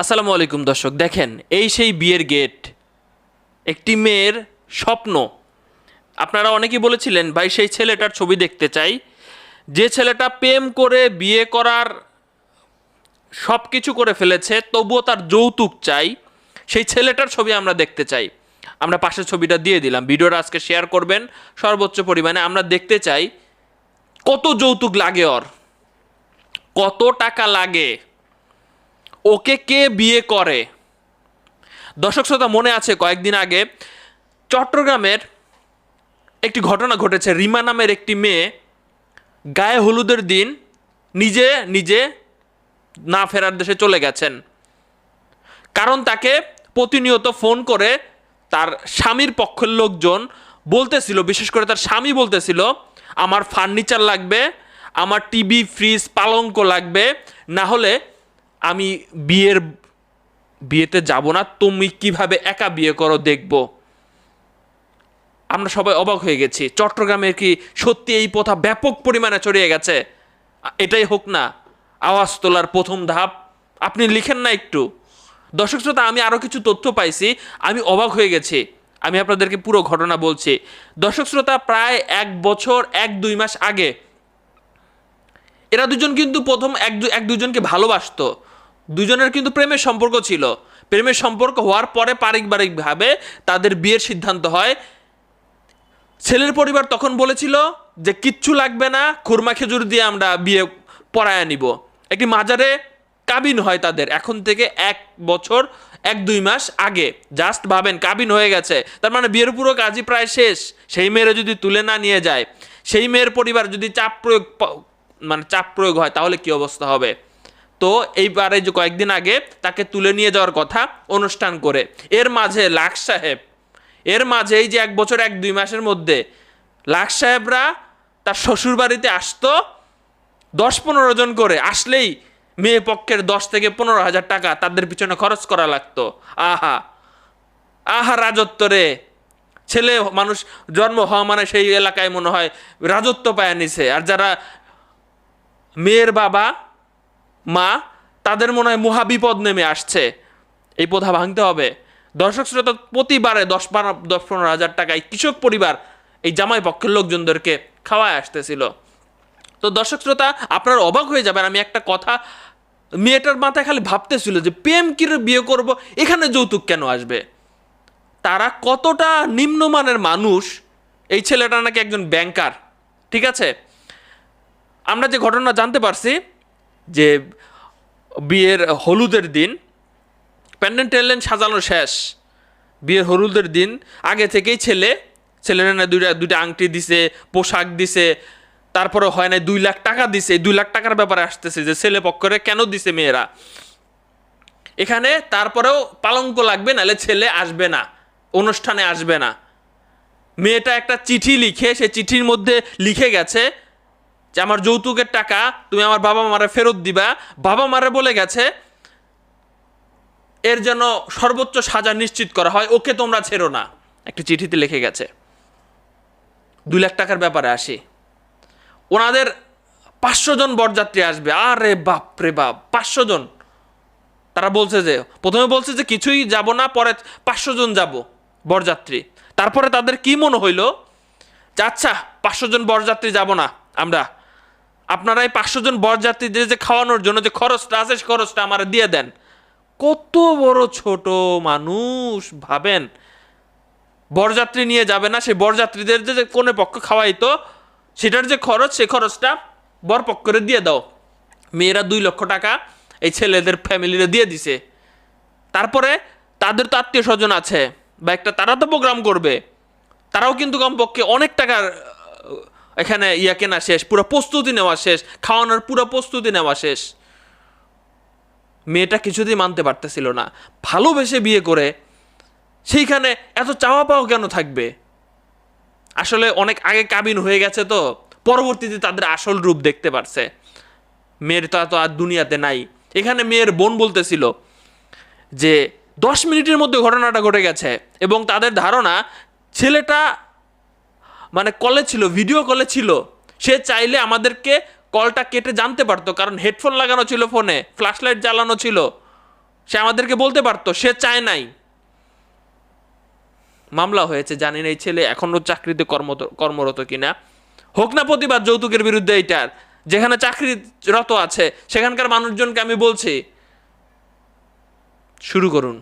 আসসালামু আলাইকুম দর্শক, দেখেন, এই সেই বিয়ের গেট, একটি মেয়ের স্বপ্ন। আপনারা অনেকেই বলেছিলেন, ভাই, সেই ছেলেটার ছবি দেখতে চাই। যে ছেলেটা প্রেম করে বিয়ে করার সব কিছু করে ফেলেছে, তবুও তার যৌতুক চাই। সেই ছেলেটার ছবি আমরা দেখতে চাই। আমরা পাশের ছবিটা দিয়ে দিলাম। ভিডিওটা আজকে শেয়ার করবেন, সর্বোচ্চ পরিমাণে আমরা দেখতে চাই কত যৌতুক লাগে ওর, কত টাকা লাগে। ওকে কে বিয়ে করে? দর্শক শ্রোতা, মনে আছে কয়েকদিন আগে চট্টগ্রামের একটি ঘটনা ঘটেছে। রিমা নামের একটি মেয়ে গায়ে হলুদের দিন নিজে নিজে না ফেরার দেশে চলে গেছেন। কারণ তাকে প্রতিনিয়ত ফোন করে তার স্বামীর পক্ষের লোকজন বলতেছিল, বিশেষ করে তার স্বামী বলতেছিল, আমার ফার্নিচার লাগবে, আমার টিভি, ফ্রিজ, পালঙ্ক লাগবে, না হলে আমি বিয়ের, বিয়েতে যাব না, তুমি কীভাবে একা বিয়ে করো দেখব। আমরা সবাই অবাক হয়ে গেছি। চট্টগ্রামের কি সত্যি এই প্রথা ব্যাপক পরিমাণে ছড়িয়ে গেছে? এটাই হোক না, আওয়াজ তোলার প্রথম ধাপ। আপনি লিখেন না একটু। দর্শক শ্রোতা, আমি আরও কিছু তথ্য পাইছি, আমি অবাক হয়ে গেছি। আমি আপনাদেরকে পুরো ঘটনা বলছি। দর্শক শ্রোতা, প্রায় এক বছর, এক দুই মাস আগে, এরা দুজন কিন্তু প্রথম এক এক দুজনকে ভালোবাসতো। দুজনের কিন্তু প্রেমের সম্পর্ক ছিল। প্রেমের সম্পর্ক হওয়ার পরে পারিবারিকভাবে তাদের বিয়ের সিদ্ধান্ত হয়। ছেলের পরিবার তখন বলেছিল যে, কিচ্ছু লাগবে না, খুরমা খেজুর দিয়ে আমরা বিয়ে পড়ায় নিব। একটি মাজারে কাবিন হয় তাদের, এখন থেকে এক বছর, এক দুই মাস আগে। জাস্ট ভাবেন, কাবিন হয়ে গেছে। তার মানে বিয়ের পুরো কাজই প্রায় শেষ। সেই মেয়েরা যদি তুলে না নিয়ে যায়, সেই মেয়ের পরিবার যদি চাপ প্রয়োগ মানে চাপ প্রয়োগ হয়, তাহলে কি অবস্থা হবে? তো এইবারে যে কয়েকদিন আগে তাকে তুলে নিয়ে যাওয়ার কথা অনুষ্ঠান করে। এর মাঝে লাখ সাহেব। এর মাঝে এই যে এক বছর, এক দুই মাসের মধ্যে লাখ সাহেবরা তার শ্বশুর বাড়িতে আসতো দশ পনেরো জন করে। আসলেই মেয়ে পক্ষের দশ থেকে পনেরো হাজার টাকা তাদের পিছনে খরচ করা লাগতো। আহা! আহা রাজত্ব রে! ছেলে মানুষ জন্ম হওয়া মানে সেই এলাকায় মনে হয় রাজত্ব পায় নিছে। আর যারা মেয়ের বাবা মা, তাদের মনে হয় মহাবিপদ নেমে আসছে। এই প্রথা ভাঙতে হবে। দর্শক শ্রোতা, প্রতিবারে দশ বারো, দশ পনেরো হাজার টাকায় কৃষক পরিবার এই জামাই পক্ষের লোকজনদেরকে খাওয়ায় আসতেছিল। তো দর্শক শ্রোতা, আপনারা অবাক হয়ে যাবেন, আমি একটা কথা মেয়েটার মাথায় খালি ভাবতেছিল যে প্রেম কিরে বিয়ে করব, এখানে যৌতুক কেন আসবে? তারা কতটা নিম্নমানের মানুষ, এই ছেলেটা নাকি একজন ব্যাংকার ঠিক আছে? আমরা যে ঘটনা জানতে পারছি যে বিয়ের হলুদের দিন প্যান্ডেন্ট টেন্ডেন সাজানো শেষ। বিয়ের হলুদের দিন, আগে থেকেই ছেলে, ছেলের না দুইটা দুইটা আংটি দিছে, পোশাক দিছে, তারপরে হয় না দুই লাখ টাকা দিছে, দুই লাখ টাকার ব্যাপারে আসতেছে যে ছেলে পক্ষরে কেন দিছে মেয়েরা? এখানে তারপরেও পালঙ্ক লাগবে, নাহলে ছেলে আসবে না, অনুষ্ঠানে আসবে না। মেয়েটা একটা চিঠি লিখে, সে চিঠির মধ্যে লিখে গেছে যে আমার যৌতুকের টাকা তুমি আমার বাবা মারে ফেরত দিবা, বাবা মারে বলে গেছে, এর যেন সর্বোচ্চ সাজা নিশ্চিত করা হয়, ওকে তোমরা ছেড়ো না। একটি চিঠিতে লিখে গেছে, দুই লাখ টাকার ব্যাপারে আসি। ওনাদের পাঁচশো জন বরযাত্রী আসবে, আরে বাপ রে বাপ, পাঁচশো জন। তারা বলছে যে, প্রথমে বলছে যে কিছুই যাব না, পরে পাঁচশো জন যাব বরযাত্রী। তারপরে তাদের কি মনে হইল? যে আচ্ছা পাঁচশো জন বরযাত্রী যাব না আমরা। আপনারা এই পাঁচশো জন বরযাত্রীদের যে খাওয়ানোর জন্য যে খরচটা আছে সে খরচটা আমার দিয়ে দেন। কত বড় ছোট মানুষ, ভাবেন? বরযাত্রী নিয়ে যাবে না, সেই বরযাত্রীদের যে কোনে পক্ষ খাওয়াইতো, সেটার যে খরচ সে খরচটা বর পক্ষরে দিয়ে দাও। মেয়েরা দুই লক্ষ টাকা এই ছেলেদের ফ্যামিলিরে দিয়ে দিছে। তারপরে তাদের তো আত্মীয় স্বজন আছে, বা একটা তারা তো প্রোগ্রাম করবে। তারাও কিন্তু কমপক্ষে অনেক টাকার এখানে ইয়া কেনা শেষ, পুরো প্রস্তুতি নেওয়া শেষ, খাওয়ানোর পুরো প্রস্তুতি নেওয়া শেষ। মেয়েটা কিছুতেই মানতে পারতেছিল না। ভালোবেসে বিয়ে করে, সেইখানে এত চাওয়া পাওয়া কেন থাকবে? আসলে অনেক আগে কাবিন হয়ে গেছে তো, পরবর্তীতে তাদের আসল রূপ দেখতে পারছে। মেয়ের তো এত আর দুনিয়াতে নাই। এখানে মেয়ের বোন বলতেছিল যে, দশ মিনিটের মধ্যে ঘটনাটা ঘটে গেছে এবং তাদের ধারণা, ছেলেটা মানে কলে ছিল ভিডিও কলে ছিল, সে চাইলে আমাদেরকে কলটা কেটে জানতে পারতো, কারণ হেডফোন লাগানো ছিল ফোনে ফ্ল্যাশ লাইট জ্বালানো ছিল। সে আমাদেরকে বলতে পারতো, সে চায় নাই। মামলা হয়েছে, জানি না, এই ছেলে এখনও চাকরিতে কর্মত কর্মরত কিনা। হোক না প্রতিবাদ, যৌতুকের বিরুদ্ধে এইটার যেখানে চাকরিরত আছে, সেখানকার মানুষজনকে আমি বলছি, শুরু করুন।